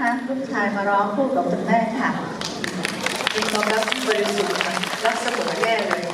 คะลูกชายมาร้องคู่กับคุณแม่ค่ะมีความรักบริสุทธิ์รักสมุอแน่เลย